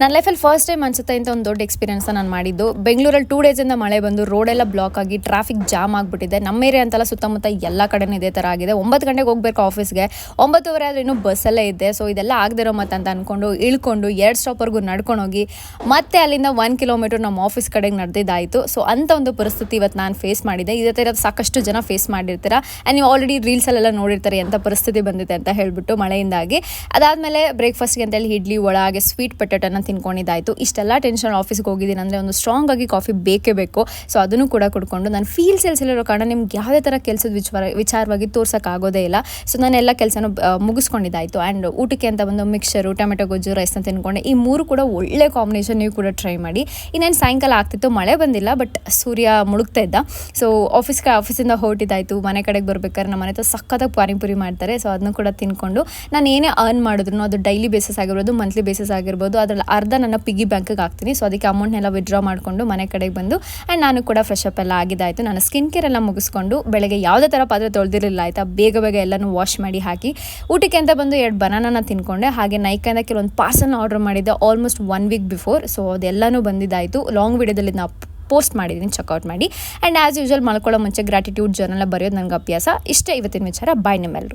ನನ್ನ ಲೈಫಲ್ಲಿ first time ಅನ್ಸುತ್ತೆ ಇಂಥ ಒಂದು ದೊಡ್ಡ ಎಕ್ಸ್ಪೀರಿಯನ್ಸ್ನ ನಾನು ಮಾಡಿದ್ದು. ಬೆಂಗಳೂರಲ್ಲಿ ಟೂ ಡೇಸಿಂದ ಮಳೆ ಬಂದು ರೋಡೆಲ್ಲ ಬ್ಲಾಕ್ ಆಗಿ ಟ್ರಾಫಿಕ್ ಜಾಮ್ ಆಗಿಬಿಟ್ಟಿದೆ. ನಮ್ಮ ಏರಿಯಾ ಅಂತೆಲ್ಲ ಸುತ್ತಮುತ್ತ ಎಲ್ಲ ಕಡೆನೂ ಇದೇ ಥರ ಆಗಿದೆ. ಒಂಬತ್ತು ಗಂಟೆಗೆ ಹೋಗ್ಬೇಕು ಆಫೀಸ್ಗೆ ಒಂಬತ್ತುವರೆ ಆದರೆ ಇನ್ನೂ ಬಸ್ಸಲ್ಲೇ ಇದೆ. ಸೊ ಇದೆಲ್ಲ ಆಗದಿರೋ ಮತ್ತೆ ಅಂತ ಅಂದ್ಕೊಂಡು ಇಳ್ಕೊಂಡು ಎರಡು ಸ್ಟಾಪ್ವರೆಗೂ ನಡ್ಕೊಂಡು ಹೋಗಿ ಮತ್ತೆ ಅಲ್ಲಿಂದ ಒನ್ ಕಿಲೋಮೀಟರ್ ನಮ್ಮ ಆಫೀಸ್ ಕಡೆಗೆ ನಡೆದಿದ್ದಾಯಿತು. ಸೊ ಅಂಥ ಒಂದು ಪರಿಸ್ಥಿತಿ ಇವತ್ತು ನಾನು ಫೇಸ್ ಮಾಡಿದೆ. ಇದೇ ಥರ ಸಾಕಷ್ಟು ಜನ ಫೇಸ್ ಮಾಡಿರ್ತೀರ? ಆ್ಯಂಡ್ ನೀವು ಆಲ್ರೆಡಿ ರೀಲ್ಸಲ್ಲೆಲ್ಲ ನೋಡಿರ್ತಾರೆ ಎಂಥ ಪರಿಸ್ಥಿತಿ ಬಂದಿದೆ ಅಂತ ಹೇಳ್ಬಿಟ್ಟು ಮಳೆಯಿಂದಾಗಿ. ಅದಾದಮೇಲೆ ಬ್ರೇಕ್ಫಾಸ್ಟ್ಗೆ ಅಂತೇಳಿ ಇಡ್ಲಿ ಒಳಗೆ ಸ್ವೀಟ್ ಪೊಟೆಟೋನ ತಿನ್ಕೊಂಡಿದ್ದಾಯಿತು. ಇಷ್ಟೆಲ್ಲ ಟೆನ್ಷನ್ ಆಫೀಸ್ಗೆ ಹೋಗಿದ್ದೀನಿ ಅಂದರೆ ಒಂದು ಸ್ಟ್ರಾಂಗ್ ಆಗಿ ಕಾಫಿ ಬೇಕೇ ಬೇಕು. ಸೊ ಅದನ್ನು ಕೂಡ ಕುಡ್ಕೊಂಡು ನಾನು ಫೀಲ್ ಸೇಲ್ಸಲ್ಲಿರೋ ಕಾರಣ ನಿಮ್ಗೆ ಯಾವುದೇ ಥರ ಕೆಲಸದ ವಿಚಾರ ವಿಚಾರವಾಗಿ ತೋರ್ಸೋಕ್ಕಾಗೋದೇ ಇಲ್ಲ. ಸೊ ನಾನು ಎಲ್ಲ ಕೆಲಸನೂ ಮುಗಿಸ್ಕೊಂಡಿದ್ದಾಯಿತು. ಆ್ಯಂಡ್ ಊಟಕ್ಕೆ ಅಂತ ಒಂದು ಮಿಕ್ಸರು ಟೊಮೆಟೊ, ಗೊಜ್ಜು ರೈಸ್ನ ತಿನ್ಕೊಂಡೆ ಈ ಮೂರು ಕೂಡ ಒಳ್ಳೆ ಕಾಂಬಿನೇಷನ್ ನೀವು ಕೂಡ ಟ್ರೈ ಮಾಡಿ. ಇನ್ನೇನು ಸಾಯಂಕಾಲ ಆಗ್ತಿತ್ತು, ಮಳೆ ಬಂದಿಲ್ಲ ಬಟ್ ಸೂರ್ಯ ಮುಳುಗ್ತಾ ಇದ್ದ. ಸೊ ಆಫೀಸ್ಗೆ ಆಫೀಸಿಂದ ಹೊರಟಿದ್ದಾಯಿತು. ಮನೆ ಕಡೆಗೆ ಬರ್ಬೇಕಾದ್ರೆ ನಮ್ಮ ಮನೆ ಹತ್ರ ಸಖತ್ತಾಗಿ ಪಾನಿಪುರಿ ಮಾಡ್ತಾರೆ. ಸೊ ಅದನ್ನು ಕೂಡ ತಿನ್ಕೊಂಡು ನಾನು ಏನೇ ಅರ್ನ್ ಮಾಡಿದ್ರು ಅದು ಡೈಲಿ ಬೇಸಿಸ್ ಆಗಿರ್ಬೋದು ಮಂತ್ಲಿ ಬೇಸಿಸ್ ಆಗಿರ್ಬೋದು, ಅದರಲ್ಲಿ ಅರ್ಧ ನನ್ನ ಪಿಗ್ಗಿ ಬ್ಯಾಂಕಿಗೆ ಹಾಕ್ತೀನಿ. ಸೊ ಅದಕ್ಕೆ ಅಮೌಂಟ್ನೆಲ್ಲ ವಿಡ್ರಾ ಮಾಡಿಕೊಂಡು ಮನೆ ಕಡೆಗೆ ಬಂದು ಆ್ಯಂಡ್ ನಾನು ಕೂಡ ಫ್ರೆಶ್ ಅಪ್ ಎಲ್ಲ ಆಗಿದ್ದಾಯಿತು. ನಾನು ಸ್ಕಿನ್ ಕೇರ್ ಎಲ್ಲ ಮುಗಿಸ್ಕೊಂಡು ಬೆಳಗ್ಗೆ ಯಾವುದೇ ಥರ ಪಾತ್ರೆ ತೊಳೆದಿರಲಿಲ್ಲ, ಆಯಿತಾ? ಬೇಗ ಬೇಗ ಎಲ್ಲನೂ ವಾಶ್ ಮಾಡಿ ಹಾಕಿ, ಊಟಕ್ಕೆ ಅಂತ ಬಂದು ಎರಡು ಬನಾನನ ತಿನ್ಕೊಂಡೆ. ಹಾಗೆ ನೈಕಿಂದ ಕೆಲವೊಂದು ಪಾರ್ಸಲ್ನ ಆರ್ಡರ್ ಮಾಡಿದ್ದೆ almost one week before so ಅದೆಲ್ಲನೂ ಬಂದಿದ್ದಾಯಿತು. ಲಾಂಗ್ ವಿಡಿಯೋದಲ್ಲಿ ನಾವು ಪೋಸ್ಟ್ ಮಾಡಿದ್ದೀನಿ ಚೆಕ್ಔಟ್ ಮಾಡಿ. ಆ್ಯಂಡ್ ಆ್ಯಸ್ ಯೂಶುವಲ್ ಮಲ್ಕೊಳ್ಳೋ ಮುಂಚೆ ಗ್ರಾಟಿಟ್ಯೂಡ್ ಜರ್ನಲ್ಲ ಬರೆಯೋದು ನನಗೆ ಅಭ್ಯಾಸ. ಇಷ್ಟೇ ಇವತ್ತಿನ ವಿಚಾರ. ಬಾಯ್ ನಿಮ್ಮೆಲ್ಲರಿಗೂ